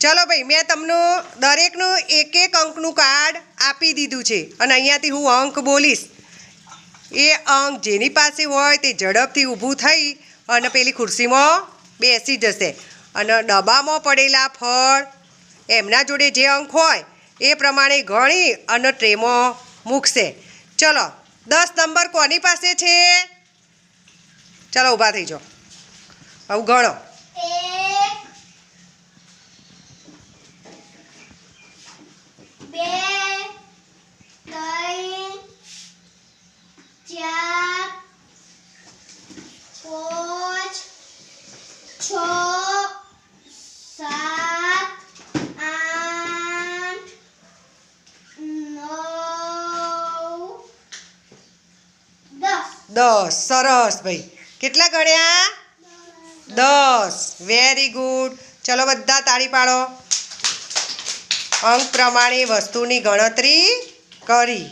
ચલો ભાઈ, મેં તમનું દરેકનું એક એક અંકનું કાર્ડ આપી દીધું છે. અને અહીંયાથી હું અંક બોલીશ. એ અંક જેની પાસે હોય તે ઝડપથી ઊભું થઈ અને પેલી ખુરશીમાં બેસી જશે. અને ડબ્બામાં પડેલા ફળ, એમના જોડે જે અંક હોય, એ પ્રમાણે ગણી અને ટ્રેમાં મૂકશે. ચલો, દસ નંબર કોની પાસે છે? ચલો, ઊભા થઈ જાઓ. આવું ગણો. ચાર, પાંચ, છ, સાત, આઠ, નવ, દસ. દસ. સરસ ભાઈ. કેટલા ગણ્યા દસ. વેરી ગુડ ચલો બધા તાળી પાડો. અંક પ્રમાણે વસ્તુની ગણતરી કરી.